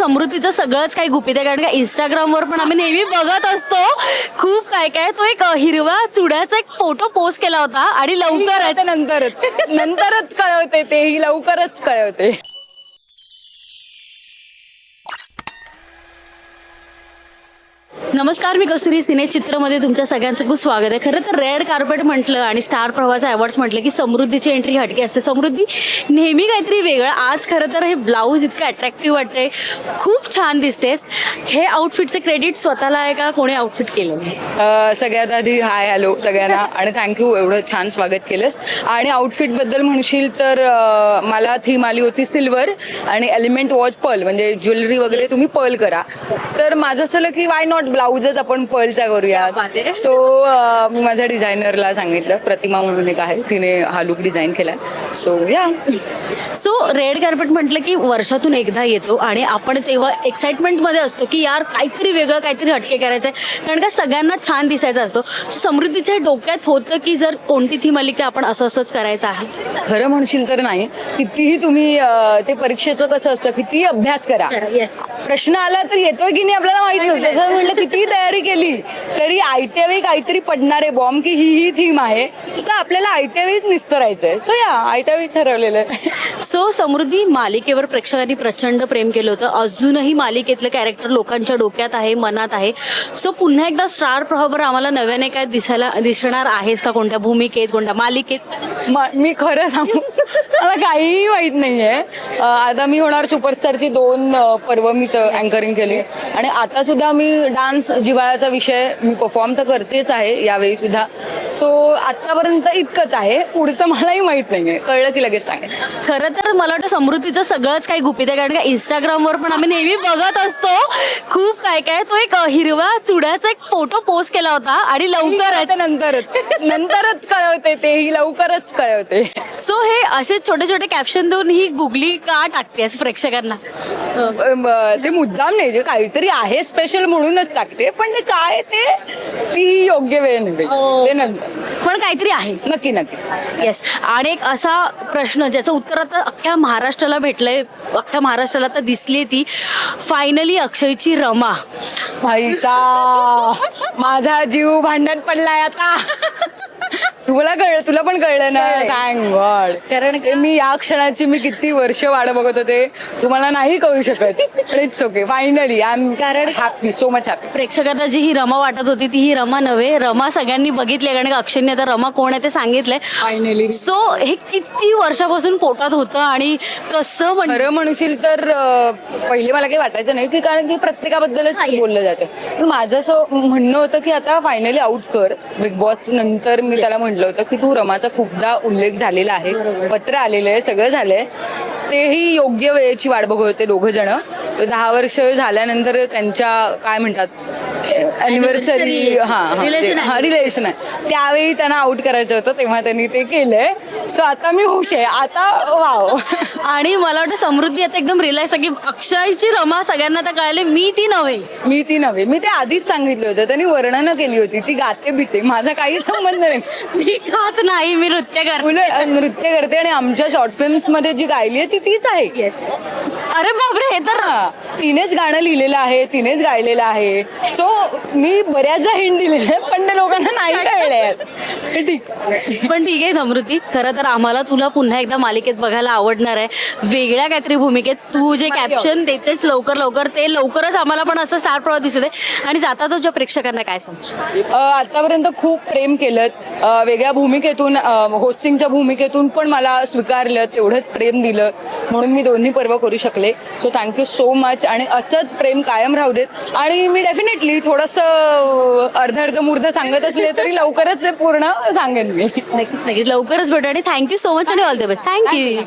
समृद्धीचं सगळंच काही गुपित आहे. कारण का इंस्टाग्रामवर पण आम्ही नेहमी बघत असतो. खूप काय काय तो एक हिरवा चुड्याचा एक फोटो पोस्ट केला होता आणि लवकरच नंतरच. नंतरच कळवते तेही लवकरच कळवते. नमस्कार मी कस्तुरी सिने चित्रमध्ये तुमच्या सगळ्यांचं खूप स्वागत आहे. खरं तर रेड कार्पेट म्हटलं आणि स्टार प्रवास अवॉर्ड्स म्हटलं की समृद्धीची एंट्री हटके असते. समृद्धी नेहमी काहीतरी वेगळं. आज खरं तर हे ब्लाऊज इतकं अट्रॅक्टिव्ह वाटतंय. खूप छान दिसतेस. हे आउटफिटचे क्रेडिट स्वतःला आहे का? कोणी आउटफिट केलं सगळ्यात आधी हाय हॅलो सगळ्यांना. आणि थँक्यू एवढं छान स्वागत केलंस. आणि आउटफिटबद्दल म्हणशील तर मला थीम आली होती सिल्वर आणि एलिमेंट वॉच पर्ल म्हणजे ज्वेलरी वगैरे तुम्ही पर्ल करा. तर माझं असं की वाय नॉट ब्लाउजच आपण पर्लचा करूया. सो मी माझ्या डिझायनरला सांगितलं प्रतिमा म्हणून एक आहे तिने हा लुक डिझाईन केला सो या. सो रेड कार्पेट म्हटलं की वर्षातून एकदा येतो आणि आपण तेव्हा एक्साइटमेंटमध्ये असतो की यार काहीतरी वेगळं काहीतरी हटके करायचं आहे कारण का सगळ्यांना छान दिसायचं असतो. So, समृद्धीच्या डोक्यात होतं की जर कोणती थीम आली की आपण असं असंच करायचं आहे? खरं म्हणशील तर नाही. कितीही तुम्ही ते परीक्षेचं कसं असतं कितीही अभ्यास करा. प्रश्न आला तर येतोय की नाही आपल्याला माहीत नसतं तसं म्हटलं कितीही तयारी केली तरी आयत्या वेळी काहीतरी पडणार आहे बॉम्ब की ही ही थीम आहे. सो तर आपल्याला आयत्या वेळीच निस्तरायचंय सो या आयत्या वेळी ठरवलेलं आहे. सो समृद्धी मालिकेवर प्रेक्षकांनी प्रचंड प्रेम केलं होतं. अजूनही मालिकेतलं कॅरेक्टर लोकांच्या डोक्यात आहे मनात आहे. सो पुन्हा एकदा स्टार प्रभावर आम्हाला नव्याने काय दिसायला दिसणार आहेस का? कोणत्या भूमिकेत कोणत्या मालिकेत? म- मी खरं सांगू? मला काहीही माहीत नाहीये. अं, आता मी होणार सुपरस्टारची दोन पर्व मी तर अँकरिंग केली. आणि आता सुद्धा मी डान्स जिव्हाळ्याचा विषय मी परफॉर्म तर करतेच आहे यावेळी सुद्धा. सो आतापर्यंत इतकंच आहे. पुढचं मलाही माहीत नाहीये. कळलं की लगेच सांगेन. खरं तर मला वाटतं समृद्धीचं सगळंच काही गुपित आहे. कारण का इंस्टाग्रामवर पण आम्ही नेहमी बघत असतो. खूप काय काय. तो एक हिरवा चुड्याचा एक फोटो पोस्ट केला होता आणि लवकरच. नंतरच. नंतरच कळवते तेही लवकरच कळवते. सो हे असे छोटे छोटे कॅप्शन देऊन ही गुगली का टाकतेस प्रेक्षकांना? ते मुद्दाम नाही जे काहीतरी आहे स्पेशल म्हणूनच टाकते पण ते काय ते ती योग्य वेळ नव्हे हो. ते नंतर. पण काहीतरी आहे. नक्की नक्की. येस आणि एक असा प्रश्न ज्याचं उत्तर आता अख्ख्या महाराष्ट्राला भेटलंय अख्ख्या महाराष्ट्राला आता दिसली ती. फायनली अक्षयची रमा. भाईसा माझा जीव भांडण पडलाय आता. तुला कळलं तुला पण कळलं ना. थँक गॉड कारण मी या क्षणाची मी किती वर्ष वाट बघत होते तुम्हाला नाही कळू शकत. It's okay finally I am कारण- हॅपी सो मच हॅपी प्रेक्षकांना जी ही रमा वाटत होती ती ही रमा नव्हे. रमा सगळ्यांनी बघितली कारण अक्षयने आता रमा कोण आहे ते सांगितलंय. फायनली सो हे किती वर्षापासून पोटात होतं आणि कसं म्हणजे खरं म्हणशील तर अं, पहिले मला काही वाटायचं नाही की कारण की प्रत्येकाबद्दलच बोललं जातं. पण माझं असं म्हणणं होतं की आता फायनली आउट कर. बिग बॉस नंतर मी त्याला म्हटलं होतं की तू रमाचा खूपदा उल्लेख झालेला आहे. पत्र आलेलं आहे सगळं झालंय. तेही योग्य वेळेची वाट बघत होते दोघं जण. दहा वर्ष झाल्यानंतर त्यांच्या काय म्हणतात अॅनिव्हर्सरी हां. हां रिलेशन आहे. त्यावेळी त्यांना आउट करायचं होतं तेव्हा त्यांनी ते केलंय. सो आता मी खुश आहे. आता वाव आणि मला वाटतं समृद्धी आता एकदम रिलॅक्स आहे की अक्षयची रमा सगळ्यांना आता कळाले. मी ती नव्हे. मी ती नव्हे. मी ते आधीच सांगितलं होतं. त्यांनी वर्णनं केली होती. ती गाते बिते माझा काही संबंध नाही. मी खात नाही मी नृत्य करते. उलट नृत्य करते आणि आमच्या शॉर्ट फिल्म्समध्ये जी गायली आहे ती तीच आहे. अरे बापरे हे तर तिनेच गाणं लिहिलेलं आहे तिनेच गायलेलं आहे. सो मी बऱ्याचदा हिंड दिलेल्या आहेत, पण ते लोकांना नाही कळले ठीक. पण ठीक आहे समृद्धी खरं तर आम्हाला तुला पुन्हा एकदा मालिकेत बघायला आवडणार आहे. वेगळ्या काहीतरी भूमिकेत तू जे कॅप्शन देतेस लवकर लवकर ते लवकरच आम्हाला पण असं स्टार प्रवाह दिसत आहे आणि जाता तुझ्या प्रेक्षकांना काय सांगशील? अ, आतापर्यंत खूप प्रेम केलं वेगळ्या भूमिकेतून होस्टिंगच्या भूमिकेतून पण मला स्वीकारलं तेवढंच प्रेम दिलं. म्हणून मी दोन्ही पर्व करू शकले. सो थँक्यू सो मच आणि असंच प्रेम कायम राहू देत. आणि मी डेफिनेटली थोडंसं अर्ध अर्ध मूर्ध सांगत असले तरी लवकरच ते पूर्ण सांगेन मी. नक्कीच नक्कीच. लवकरच भेटू. आणि थँक्यू सो मच आणि all the best thank you